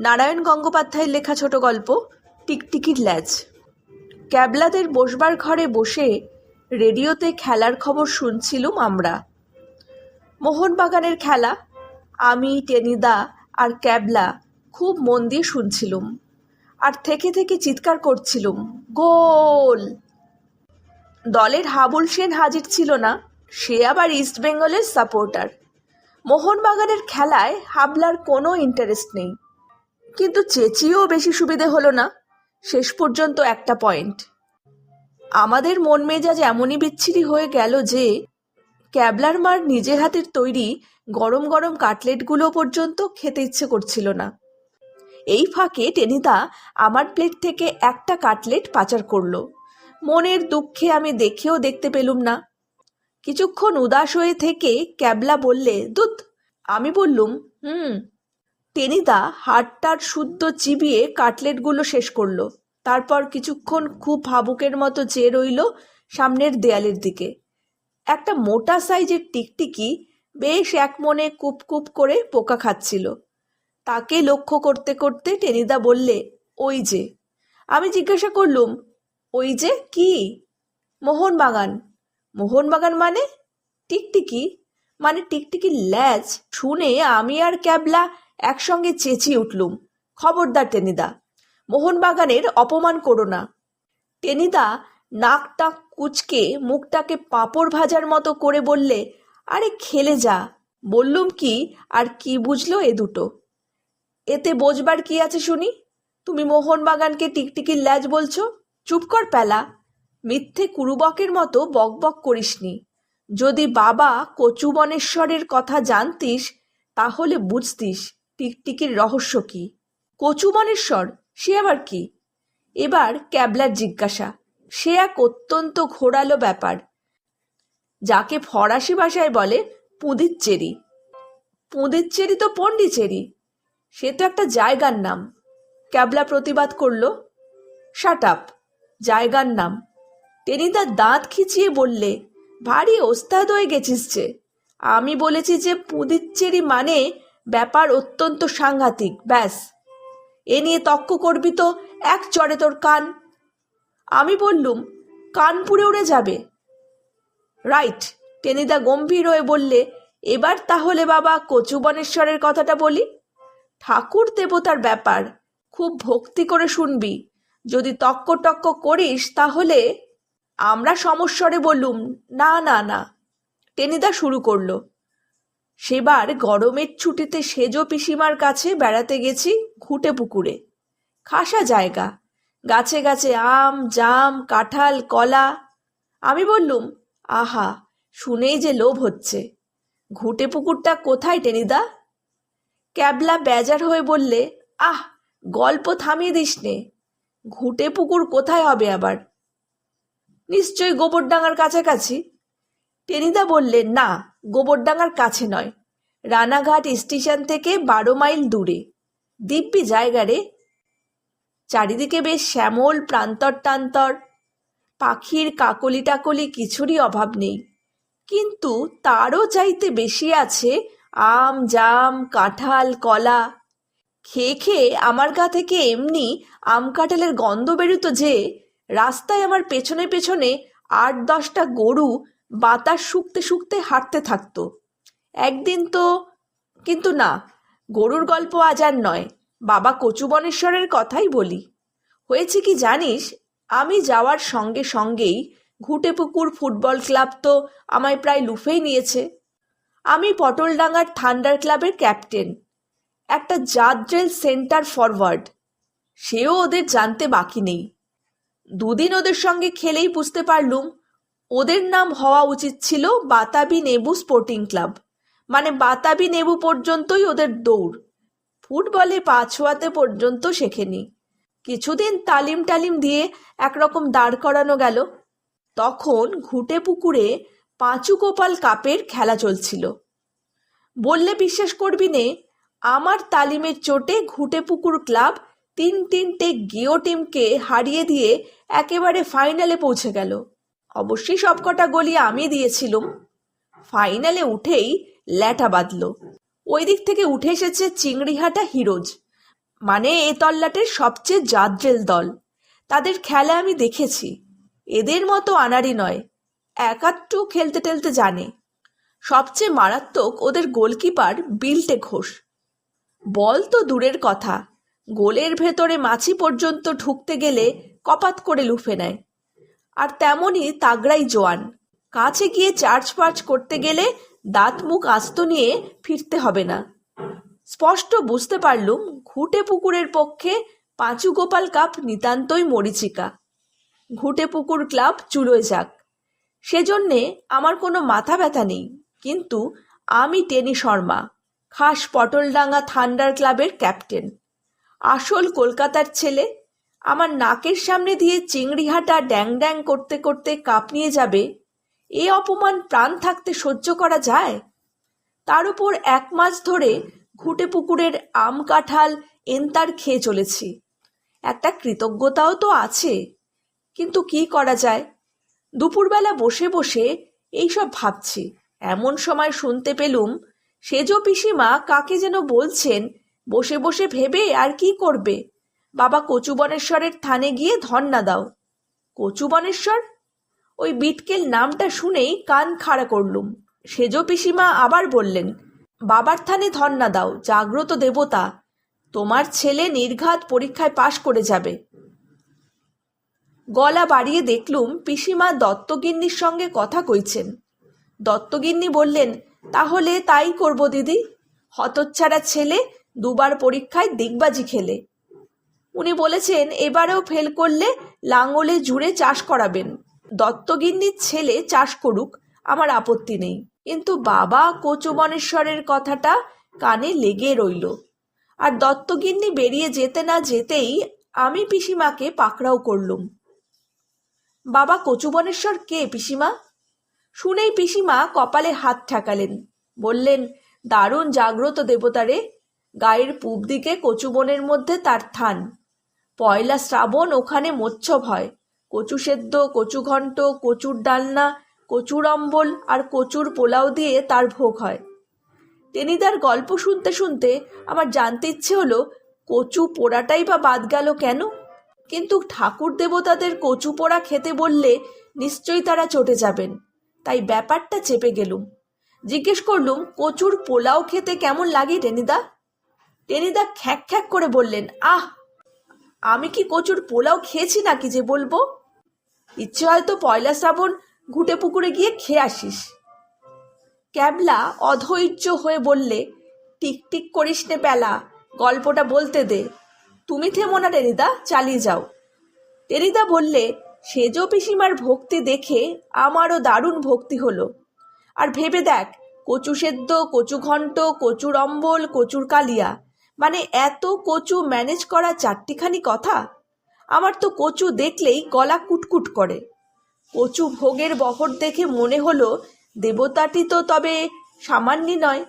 নারায়ণ গঙ্গোপাধ্যায়ের লেখা ছোট গল্প, টিকটিকির ল্যাজ। ক্যাবলাদের বসবার ঘরে বসে রেডিওতে খেলার খবর শুনছিলুম আমরা। মোহনবাগানের খেলা, আমি, টেনিদা আর ক্যাবলা খুব মন দিয়ে শুনছিলুম। আর থেকে থেকে চিৎকার করছিলুম, গোল! দলের হাবুল সেন হাজির ছিল না, সে আবার ইস্ট বেঙ্গলের সাপোর্টার। মোহনবাগানের খেলায় হাবলার কোনো ইন্টারেস্ট নেই। কিন্তু চেঁচিয়েও বেশি সুবিধে হলো না। শেষ পর্যন্ত একটা পয়েন্ট আমাদের মন মেজাজ এমনই বিচ্ছিরি হয়ে গেল যে, ক্যাবলার মার নিজের হাতের তৈরি গরম গরম কাটলেটগুলো পর্যন্ত খেতে ইচ্ছে করছিল না। এই ফাঁকে টেনিদা আমার প্লেট থেকে একটা কাটলেট পাচার করল। মনের দুঃখে আমি দেখেও দেখতে পেলুম না। কিছুক্ষণ উদাস হয়ে থেকে ক্যাবলা বললে, দুধ। আমি বললুম, হুম। টেনিদা হাড়টার শুদ্ধ চিবিয়ে কাটলেটগুলো শেষ করল। তারপর কিছুক্ষণ খুব ভাবুকের মতো চেয়ে রইল সামনের দেয়ালের দিকে। একটা মোটা সাইজের টিকটিকি বেশ এক মনে কুপ কুপ করে পোকা খাচ্ছিল। তাকে লক্ষ্য করতে করতে টেনিদা বললে, ওই যে। আমি জিজ্ঞাসা করলুম, ওই যে কি? মোহনবাগান। মোহনবাগান মানে? টিকটিকি? মানে টিকটিকির ল্যাজ। শুনে আমি আর ক্যাবলা একসঙ্গে চেঁচিয়ে উঠলুম। খবরদার টেনিদা, মোহনবাগানের অপমান করো না। টেনিদা নাকটা কুচকে মুখটাকে পাঁপড় ভাজার মতো করে বললে, আরে খেলে যা। বললুম কি, আর কি বুঝলো এ দুটো? এতে বোঝবার কি আছে শুনি? তুমি মোহনবাগানকে টিকটিকির ল্যাজ বলছো? চুপ কর প্যালা। মিথ্যে কুরুবকের মতো বকবক করিসনি। যদি বাবা কচুবনেশ্বরের কথা জানতিস, তাহলে বুঝতিস। টিকটিকির রহস্য কি? কচুবনেশ্বর সে আবার কি? এবার ক্যাবলার জিজ্ঞাসা, সে এক অত্যন্ত ঘোরালো ব্যাপার, যাকে ফরাসি ভাষায় বলে পুঁদিচ্চেরি। পুঁদিচ্চেরি তো পন্ডিচেরি সে তো একটা জায়গার নাম। ক্যাবলা প্রতিবাদ করল, শাট আপ, জায়গার নাম। টেনিদা দাঁত খিচিয়ে বললে, ভারী ওস্তাদ হয়ে গেছিস যে। আমি বলেছি যে পুদিচ্চেরি মানে ব্যাপার অত্যন্ত সাংঘাতিক, ব্যাস। এ নিয়ে তক্ক করবি তো এক চড়ে তোর কান। আমি বললুম কান পুড়ে উড়ে যাবে। রাইট, টেনিদা গম্ভীর হয়ে বললে, এবার তাহলে বাবা কচুবনেশ্বরের কথাটা বলি। ঠাকুর দেবতার ব্যাপার, খুব ভক্তি করে শুনবি। যদি তক্ক টক্ক করিস তাহলে আমরা সমস্বরে বললুম, না না না। টেনিদা শুরু করল। সেবার গরমের ছুটিতে সেজ পিসিমার কাছে বেড়াতে গেছি ঘুটে পুকুরে। খাসা জায়গা। গাছে গাছে আম, জাম, কাঁঠাল, কলা। আমি বললুম, আহা, শুনেই যে লোভ হচ্ছে। ঘুটে পুকুরটা কোথায় টেনিদা ক্যাবলা বেজার হয়ে বললে, আহ, গল্প থামিয়ে দিস নে। ঘুটে পুকুর কোথায় হবে আবার? নিশ্চয়ই গোবরডাঙ্গার কাছাকাছি। টেনিদা বললে, না গোবরডাঙ্গার কাছে নয়। রানাঘাট স্টেশন থেকে বারো মাইল দূরে। দিব্যি জায়গা রে। চারিদিকে বেশ শ্যামল প্রান্তর টান্তর পাখির কাকলি টাকলি কিছুরই অভাব নেই। কিন্তু তারও চাইতে বেশি আছে আম, জাম, কাঁঠাল, কলা। খেয়ে খেয়ে আমার গা থেকে এমনি আম কাঁঠালের গন্ধ বেরোতো যে, রাস্তায় আমার পেছনে পেছনে আট দশটা গরু বাতাস শুকতে শুকতে হাঁটতে থাকতো। একদিন তো, কিন্তু না, গরুর গল্প আজ আর নয়, বাবা কচুবনেশ্বরের কথাই বলি। হয়েছে কি জানিস, আমি যাওয়ার সঙ্গে সঙ্গেই ঘুটেপুকুর ফুটবল ক্লাব তো আমায় প্রায় লুফেই নিয়েছে। আমি পটলডাঙ্গার থান্ডার ক্লাবের ক্যাপ্টেন, একটা জাদ্রেল সেন্টার ফরওয়ার্ড, সেও ওদের জানতে বাকি নেই। দুদিন ওদের সঙ্গে খেলেই বুঝতে পারলুম ওদের নাম হওয়া উচিত ছিল বাতাবি নেবু স্পোর্টিং ক্লাব। মানে বাতাবি নেবু পর্যন্তই ওদের দৌড়। ফুটবলে পা ছোঁয়াতে পর্যন্ত শেখেনি। কিছুদিন তালিম টালিম দিয়ে একরকম দাঁড় করানো গেল। তখন ঘুটে পুকুরে পাঁচু গোপাল কাপের খেলা চলছিল। বললে বিশ্বাস করবি নে, আমার তালিমের চোটে ঘুটে পুকুর ক্লাব তিন তিনটে গিও টিমকে হারিয়ে দিয়ে একেবারে ফাইনালে পৌঁছে গেল। অবশ্যই সবকটা গলি আমি দিয়েছিলুম। ফাইনালে উঠেই ল্যাটা বাঁধল। ওই দিক থেকে উঠে এসেছে চিংড়িহাটা হিরোজ। মানে এ তল্লাটের সবচেয়ে জাদ্রেল দল। তাদের খেলা আমি দেখেছি। এদের মতো আনারি নয়। একাত্তু খেলতে টেলতে জানে। সবচেয়ে মারাত্মক ওদের গোলকিপার বিলটে ঘোষ। বল তো দূরের কথা। গোলের ভেতরে মাছি পর্যন্ত ঢুকতে গেলে কপাত করে লুফে নেয়। আর তেমনই তাগড়াই জোয়ান। কাছে গিয়ে চার্জ পার্চ করতে গেলে দাঁত মুখ আস্ত নিয়ে ফিরতে হবে না। স্পষ্ট বুঝতে পারলুম ঘুটে পুকুরের পক্ষে পাঁচু গোপাল কাপ নিতান্তই মরিচিকা। ঘুটে পুকুর ক্লাব চুলোয় যাক। সেজন্যে আমার কোনো মাথা ব্যথা নেই, কিন্তু আমি টেনি শর্মা, খাস পটলডাঙ্গা থান্ডার ক্লাবের ক্যাপ্টেন। আসল কলকাতার ছেলে আমার নাকের সামনে দিয়ে চিংড়িহাটা ড্যাং ড্যাং করতে করতে কাপ নিয়ে যাবে। এ অপমান প্রাণ থাকতে সহ্য করা যায়? তার উপর এক মাস ধরে ঘুটে পুকুরের আম কাঁঠাল এন্তার খেয়ে চলেছি। একটা কৃতজ্ঞতাও তো আছে। কিন্তু কি করা যায়? দুপুরবেলা বসে বসে এইসব ভাবছি। এমন সময় শুনতে পেলুম, সেজ পিসিমা কাকে যেন বলছেন, বসে বসে ভেবে আর কি করবে? বাবা কচুবনেশ্বরের থানে গিয়ে ধর্না দাও। কচুবনেশ্বর? ওই বিটকেল নামটা শুনেই কান খাড়া করলুম। সেজ পিসিমা আবার বললেন, বাবার থানে ধর্না দাও, জাগ্রত দেবতা। তোমার ছেলে নির্ঘাত পরীক্ষায় পাশ করে যাবে। গলা বাড়িয়ে দেখলুম পিসিমা দত্তগিন্নির সঙ্গে কথা কইছেন। দত্তগিন্নি বললেন, তাহলে তাই করব দিদি। হতচ্ছাড়া ছেলে দুবার পরীক্ষায় দিগবাজি খেলে। উনি বলেছেন, এবারেও ফেল করলে লাঙ্গলে জুড়ে চাষ করাবেন। দত্তগিন্নির ছেলে চাষ করুক, আমার আপত্তি নেই। কিন্তু বাবা কোচবনেশ্বরের কথাটা কানে লেগে রইল। আর দত্তগিন্নি বেরিয়ে যেতে না যেতেই আমি পিসিমাকে পাকড়াও করলুম। বাবা কচুবনেশ্বর কে পিসিমা? শুনেই পিসিমা কপালে হাত ঠেকালেন। বললেন, দারুণ জাগ্রত দেবতারে গায়ের পূব দিকে কচুবনের মধ্যে তার থান। পয়লা শ্রাবণ ওখানে মোচ্ছব হয়। কচু সেদ্ধ, কচু ঘন্ট, কচুর ডালনা, কচুর অম্বল আর কচুর পোলাও দিয়ে তার ভোগ হয়। টেনিদার গল্প শুনতে শুনতে আমার জানতে ইচ্ছে হলো, কচু পোড়াটাই বা বাদ গেল কেন? কিন্তু ঠাকুর দেবতাদের কচু পোড়া খেতে বললে নিশ্চয়ই তারা চটে যাবেন। তাই ব্যাপারটা চেপে গেলুম। জিজ্ঞেস করলুম, কচুর পোলাও খেতে কেমন লাগে টেনিদা টেনিদা খ্যাক খ্যাক করে বললেন, আহ আমি কি কচুর পোলাও খেয়েছি নাকি যে বলব? ইচ্ছে হয়তো পয়লা শ্রাবণ ঘুটে পুকুরে গিয়ে খেয়ে আসিস। ক্যাবলা অধৈর্য হয়ে বললে টিকটিক করিস নে পেলা গল্পটা বলতে দে। তুমি থেমো না টেনিদা চালিয়ে যাও। টেরিদা বললে সেজ পিসিমার ভক্তি দেখে আমারও দারুণ ভক্তি হলো। আর ভেবে দেখ, কচু সেদ্ধ, কচু ঘন্ট, কচুর অম্বল, কচুর কালিয়া মানে এত কচু ম্যানেজ করা চারটিখানি কথা? আমার তো কচু দেখলেই গলা কুটকুট করে। কচু ভোগের বহর দেখে মনে হলো দেবতাটি তো তবে সামান্যই নয়।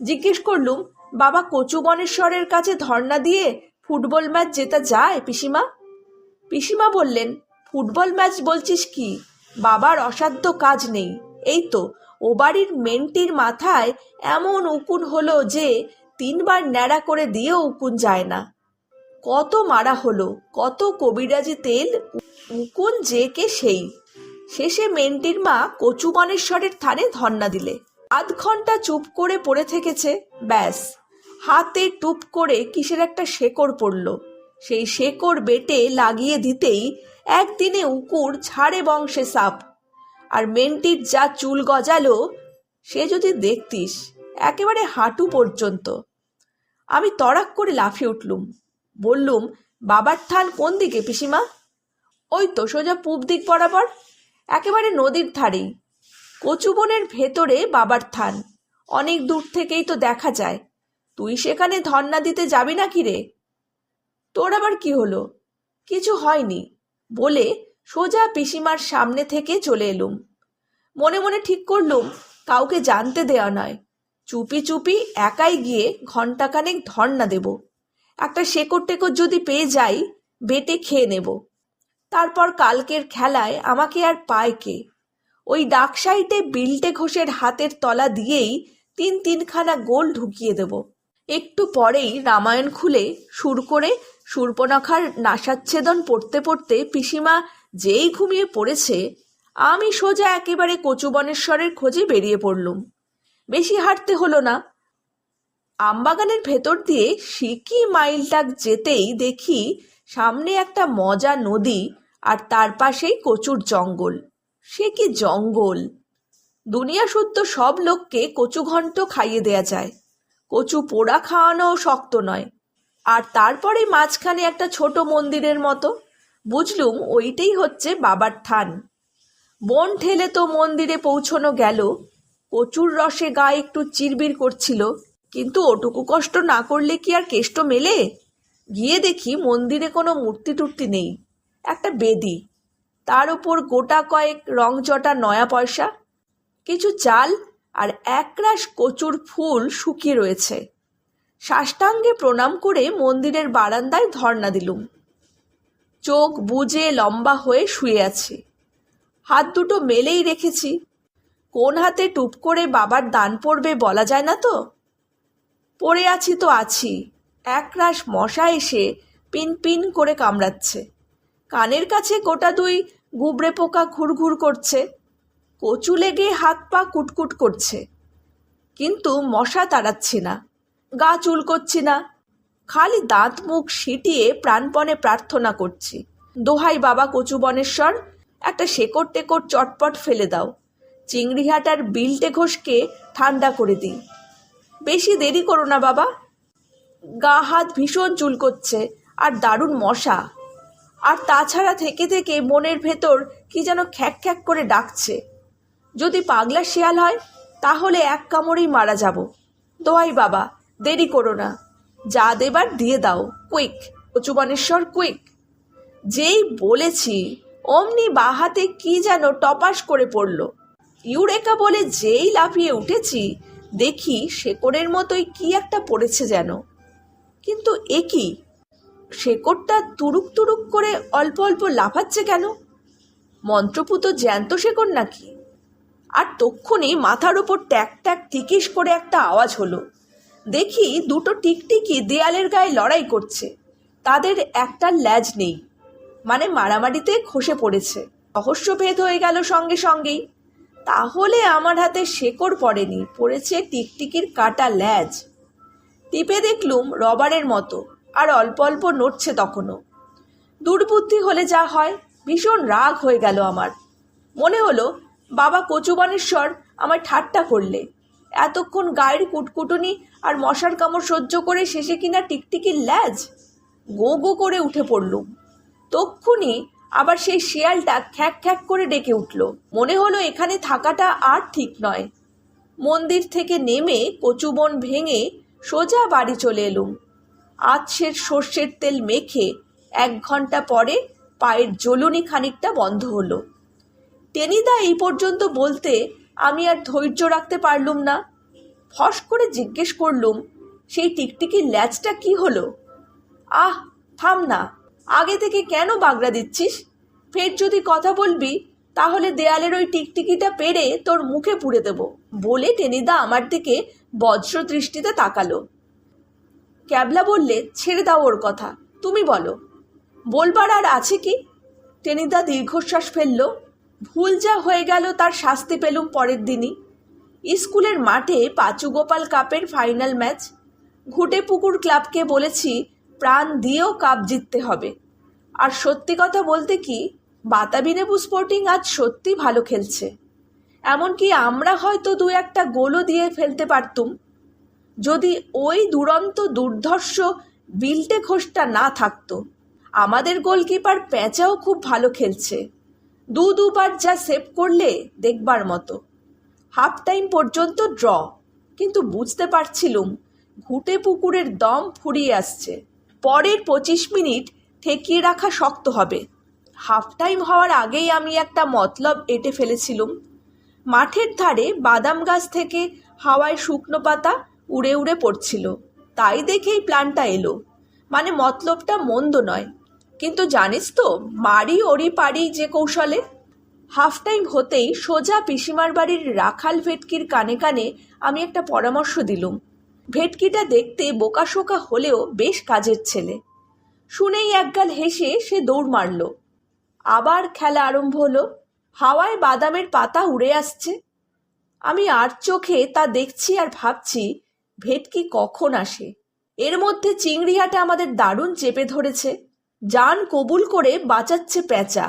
জিজ্ঞেস করলুম, বাবা কচু বনেশ্বরের কাছে ধর্ণা দিয়ে ফুটবল ম্যাচ জেতা যায় পিসিমা? পিসিমা বললেন, ফুটবল ম্যাচ বলছিস কি? বাবার অসাধ্য কাজ নেই। এই তো, ও বাড়ির মেনটির মাথায় এমন উকুন হলো যে তিনবার ন্যাড়া করে দিয়েও উকুন যায় না। কত মারা হলো, কত কবিরাজি তেল, উকুন যে কে সেই। শেষে মেন্টির মা কচুবনেশ্বরের থানে ধর্ণা দিলে। আধ ঘণ্টা চুপ করে পড়ে থেকেছে, ব্যাস। হাতে টুপ করে কিসের একটা শেকড় পড়ল। সেই শেকড় বেটে লাগিয়ে দিতেই একদিনে উকুর ছাড়ে বংশে সাপ। আর মেন্টির যা চুল গজালো, সে যদি দেখতিস, একেবারে হাঁটু পর্যন্ত। আমি তড়াক করে লাফিয়ে উঠলুম। বললুম, বাবার থান কোন দিকে পিসিমা? ওই তো সোজা পূব দিক বরাবর, একেবারে নদীর ধারেই, কচুবনের ভেতরে বাবার থান। অনেক দূর থেকেই তো দেখা যায়। তুই সেখানে ধর্না দিতে যাবি না কি রে? তোর আবার কি হলো? কিছু হয়নি, বলে সোজা পিসিমার সামনে থেকে চলে এলুম। মনে মনে ঠিক করলুম, কাউকে জানতে দেওয়া নয়। চুপি চুপি একাই গিয়ে ঘন্টাখানেক ধর্না দেব। একটা শেকড় টেকর যদি পেয়ে যাই, বেটে খেয়ে নেব। তারপর কালকের খেলায় আমাকে আর পায় কে? ওই ডাক সাইটে বিল্টে ঘোষের হাতের তলা দিয়েই তিন তিনখানা গোল ঢুকিয়ে দেব। একটু পরেই রামায়ণ খুলে সুর করে সুরপনাখার নাসাচ্ছেদন পড়তে পড়তে পিসিমা যেই ঘুমিয়ে পড়েছে, আমি সোজা একেবারে কচুবনেশ্বরের খোঁজে বেরিয়ে পড়লুম। বেশি হাঁটতে হলো না। আমবাগানের ভেতর দিয়ে সিকি মাইলটাক যেতেই দেখি সামনে একটা মজা নদী আর তার পাশেই কচুর জঙ্গল। সে কি জঙ্গল? দুনিয়া শুদ্ধ সব লোককে কচু ঘন্ট খাইয়ে দেয়া যায়। কচু পোড়া খাওয়ানোও শক্ত নয়। আর তারপরে মাঝখানে একটা ছোট মন্দিরের মতো। বুঝলুম ওইটাই হচ্ছে বাবার থান। বন ঠেলে তো মন্দিরে পৌঁছনো গেল। কচুর রসে গা একটু চিরবির করছিল, কিন্তু ওটুকু কষ্ট না করলে কি আর কেষ্ট মেলে? গিয়ে দেখি মন্দিরে কোনো মূর্তি টুর্তি নেই, একটা বেদি। তার উপর গোটা কয়েক রংচটা নয়া পয়সা, কিছু চাল আর একরাশ কচুর ফুল শুকিয়ে রয়েছে। সাষ্টাঙ্গে প্রণাম করে মন্দিরের বারান্দায় ধর্ণা দিলুম। চোখ বুজে লম্বা হয়ে শুয়ে আছি। হাত দুটো মেলেই রেখেছি কোন হাতে টুপ করে বাবার দান পড়বে বলা যায় না তো? পড়ে আছি তো আছি। একরাশ মশা এসে পিন পিন করে কামড়াচ্ছে। কানের কাছে গোটা দুই গুবড়ে পোকা ঘুরঘুর করছে। কচু লেগে হাত পা কুটকুট করছে। কিন্তু মশা তাড়াচ্ছি না, গা চুল করছি না। খালি দাঁত মুখ সিটিয়ে প্রাণপণে প্রার্থনা করছি, দোহাই বাবা কচু বনেশ্বর, একটা শেকড় টেকড় চটপট ফেলে দাও। চিংড়িহাটার বিলটে ঘষকে ঠান্ডা করে দিই। বেশি দেরি করো না বাবা। গা হাত ভীষণ চুলকোচ্ছে আর দারুণ মশা। আর তাছাড়া থেকে থেকে মনের ভেতর কি যেন খ্যাক খ্যাক করে ডাকছে। যদি পাগলা শেয়াল হয়, তাহলে এক কামড়েই মারা যাব। দোয়াই বাবা, দেরি করো না। যা দেবার দিয়ে দাও, কুইক কচুবনেশ্বর কুইক। যেই বলেছি, অমনি বাহাতে কি যেন টপাস করে পড়ল। ইউরেকা বলে যেই লাফিয়ে উঠেছি, দেখি শেকড়ের মতোই কি একটা পড়েছে যেন। কিন্তু এ কি? শেকড়টা তুরুক তুরুক করে অল্প অল্প লাফাচ্ছে কেন? মন্ত্রপুত জ্যান্ত শেকড় নাকি? আর তক্ষুনি মাথার ওপর ট্যাক ট্যাক টিকিস করে একটা আওয়াজ হলো। দেখি দুটো টিকটিকি দেয়ালের গায়ে লড়াই করছে। তাদের একটা ল্যাজ নেই। মানে মারামারিতে খসে পড়েছে। রহস্যভেদ হয়ে গেল সঙ্গে সঙ্গেই। তাহলে আমার হাতে শেকড় পড়েনি, পড়েছে টিকটিকির কাটা ল্যাজ। টিপে দেখলুম রবারের মতো, আর অল্প অল্প নড়ছে তখনও। দুর্বুদ্ধি হলে যা হয়, ভীষণ রাগ হয়ে গেল আমার। মনে হলো, বাবা কচুবানেশ্বর আমায় ঠাট্টা করলে। এতক্ষণ গায়ের কুটকুটুনি আর মশার কামড় সহ্য করে শেষে কিনা টিকটিকির ল্যাজ? গো গো করে উঠে পড়লুম। তক্ষুনি আবার সেই শিয়ালটা খ্যাক খ্যাক করে ডেকে উঠল। মনে হলো এখানে থাকাটা আর ঠিক নয়। মন্দির থেকে নেমে কচুবন ভেঙে সোজা বাড়ি চলে এলুম। আতসের সর্ষের তেল মেখে এক ঘণ্টা পরে পায়ের জ্বলুনি খানিকটা বন্ধ হলো। টেনিদা এই পর্যন্ত বলতে আমি আর ধৈর্য রাখতে পারলুম না। ফস করে জিজ্ঞেস করলুম, সেই টিকটিকির ল্যাচটা কি হলো? আহ, থাম না আগে থেকে কেন বাগড়া দিচ্ছিস? ফের যদি কথা বলবি, তাহলে দেয়ালের ওই টিকটিকিটা পেরে তোর মুখে পুড়ে দেব, বলে টেনিদা আমার দিকে বজ্র দৃষ্টিতে তাকালো। ক্যাবলা বললে, ছেড়ে দাও ওর কথা, তুমি বলো। বলবার আর আছে কি? টেনিদা দীর্ঘশ্বাস ফেলল। ভুল যা হয়ে গেল তার শাস্তি পেলুম পরের দিনই। স্কুলের মাঠে পাঁচু গোপাল কাপের ফাইনাল ম্যাচ। ঘুটে পুকুর ক্লাবকে বলেছি প্রাণ দিয়েও কাপ জিততে হবে। আর সত্যি কথা বলতে কি বাতাবিনেবু স্পোর্টিং আজ সত্যি ভালো খেলছে। এমনকি আমরা হয়তো দু একটা গোলও দিয়ে ফেলতে পারতুম। যদি ওই দুরন্ত দুর্ধর্ষ বিল্টে ঘোষটা না থাকতো, আমাদের গোলকিপার প্যাঁচাও খুব ভালো খেলছে। দু দুবার যা সেভ করলে দেখবার মতো। হাফ টাইম পর্যন্ত ড্র, কিন্তু বুঝতে পারছিলুম, ঘুটে পুকুরের দম ফুরিয়ে আসছে। পরের পঁচিশ মিনিট ঠেকিয়ে রাখা শক্ত হবে। হাফ টাইম হওয়ার আগেই আমি একটা মতলব এঁটে ফেলেছিলুম। মাঠের ধারে বাদাম গাছ থেকে হাওয়ায় শুকনো পাতা উড়ে উড়ে পড়ছিল। তাই দেখেই প্ল্যানটা এলো। মানে মতলবটা মন্দ নয়। কিন্তু জানিস তো মারি ওরি পারি যে কৌশলে। হাফ টাইম হতেই সোজা পিসিমার বাড়ির রাখাল ভেটকির কানে কানে আমি একটা পরামর্শ দিলুম। ভেটকিটা দেখতে বোকাশোকা হলেও বেশ কাজের ছেলে। শুনেই একগাল হেসে সে দৌড় মারল। আবার খেলা আরম্ভ হলো। হাওয়ায় বাদামের পাতা উড়ে আসছে। আমি আর চোখে তা দেখছি আর ভাবছি, ভেটকি কখন আসে? এর মধ্যে চিংড়িয়াটা আমাদের দারুণ চেপে ধরেছে। জান কবুল করে বাঁচাচ্ছে পেঁচা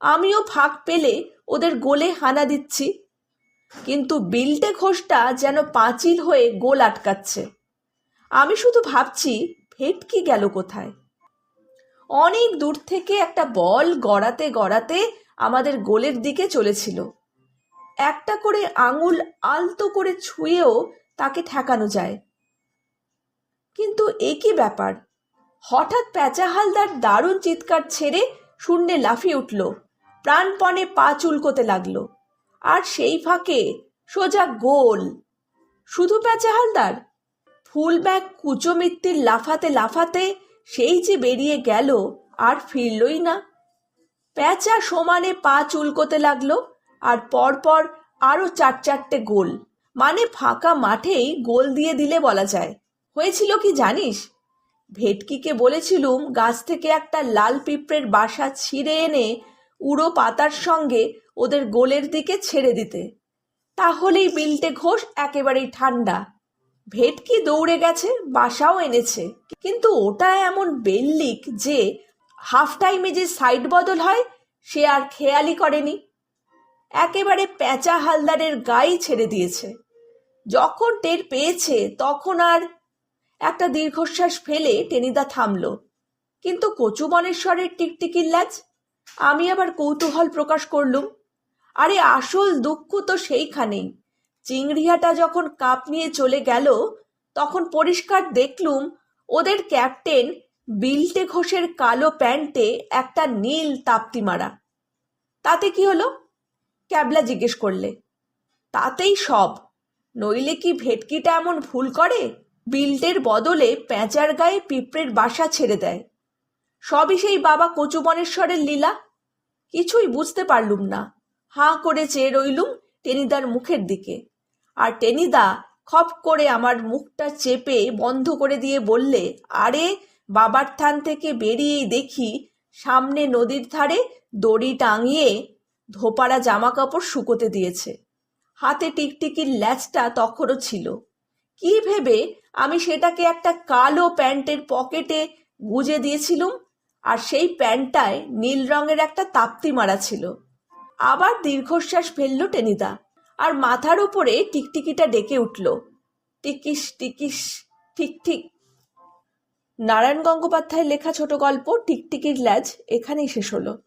আমিও ফাঁক পেলে ওদের গোলে হানা দিচ্ছি। কিন্তু বিলটে ঘোষটা যেন পাঁচিল হয়ে গোল আটকাচ্ছে। আমি শুধু ভাবছি, ভেটকি গেল কোথায়? অনেক দূর থেকে একটা বল গড়াতে গড়াতে আমাদের গোলের দিকে চলেছিল। একটা করে আঙুল আলতো করে ছুঁয়েও তাকে ঠেকানো যায়। কিন্তু এ কি ব্যাপার? হঠাৎ প্যাঁচা হালদার দারুণ চিৎকার ছেড়ে শূন্যে লাফিয়ে উঠল। প্রাণপণে পা চুলকোতে লাগল। আর সেই ফাঁকে সোজা গোল। শুধু প্যাঁচা হালদার ফুল ব্যাগ কুচো মিত্তির লাফাতে লাফাতে সেই যে বেরিয়ে গেল আর ফিরলই না। প্যাঁচা সমানে পা চুলকোতে লাগল আর পরপর আরও চার চারটে গোল। মানে ফাঁকা মাঠেই গোল দিয়ে দিলে বলা যায়। হয়েছিল কি জানিস? ভেটকিকে বলেছিলুম গাছ থেকে একটা লাল পিঁপড়ের বাসা ছিঁড়ে এনে উড়ো পাতার সঙ্গে ওদের গোলের দিকে ছেড়ে দিতে। তাহলেই বিলটে ঘোষ একেবারেই ঠান্ডা। ভেটকি দৌড়ে গেছে, বাসাও এনেছে। কিন্তু ওটা এমন বেল্লিক যে হাফ টাইমে যে সাইড বদল হয়, সে আর খেয়ালই করেনি। একেবারে প্যাঁচা হালদারের গায়ে ছেড়ে দিয়েছে। যখন টের পেয়েছে, তখন আর একটা দীর্ঘশ্বাস ফেলে টেনিদা থামল। কিন্তু কচু বনেশ্বরের টিকটিকির ল্যাজ, আমি আবার কৌতূহল প্রকাশ করলুম। আরে আসল দুঃখ তো সেইখানেই। চিংড়িয়াটা যখন কাপ নিয়ে চলে গেল, তখন পরিষ্কার দেখলুম ওদের ক্যাপ্টেন বিলটে ঘোষের কালো প্যান্টে একটা নীল তাপ্তি মারা। তাতে কি হলো? ক্যাবলা জিজ্ঞেস করলে। তাতেই সব। নইলে কি ভেটকিটা এমন ভুল করে? বিল্টের বদলে প্যাঁচার গায়ে পিঁপড়ের বাসা ছেড়ে দেয়। সবই সেই বাবা কচুবনেশ্বরের লীলা। কিছুই বুঝতে পারলুম না। হাঁ করে চেয়ে রইলুম টেনিদার মুখের দিকে। আর টেনিদা খপ করে আমার মুখটা চেপে বন্ধ করে দিয়ে বললে, আরে, বাবার থান থেকে বেরিয়েই দেখি সামনে নদীর ধারে দড়ি টাঙিয়ে ধোপারা জামা কাপড় শুকোতে দিয়েছে। হাতে টিকটিকির ল্যাচটা তখনও ছিল। কি ভেবে আমি সেটাকে একটা কালো প্যান্টের পকেটে গুজে দিয়েছিলুম আর সেই প্যান্টটায় নীল রঙের একটা তাপ্তি মারা ছিল। আবার দীর্ঘশ্বাস ফেলল টেনিদা, আর মাথার উপরে টিকটিকিটা ডেকে উঠল। টিকিস টিকিস, ঠিক ঠিক। নারায়ণ গঙ্গোপাধ্যায়ের লেখা ছোট গল্প, টিকটিকির ল্যাজ এখানেই শেষ হলো।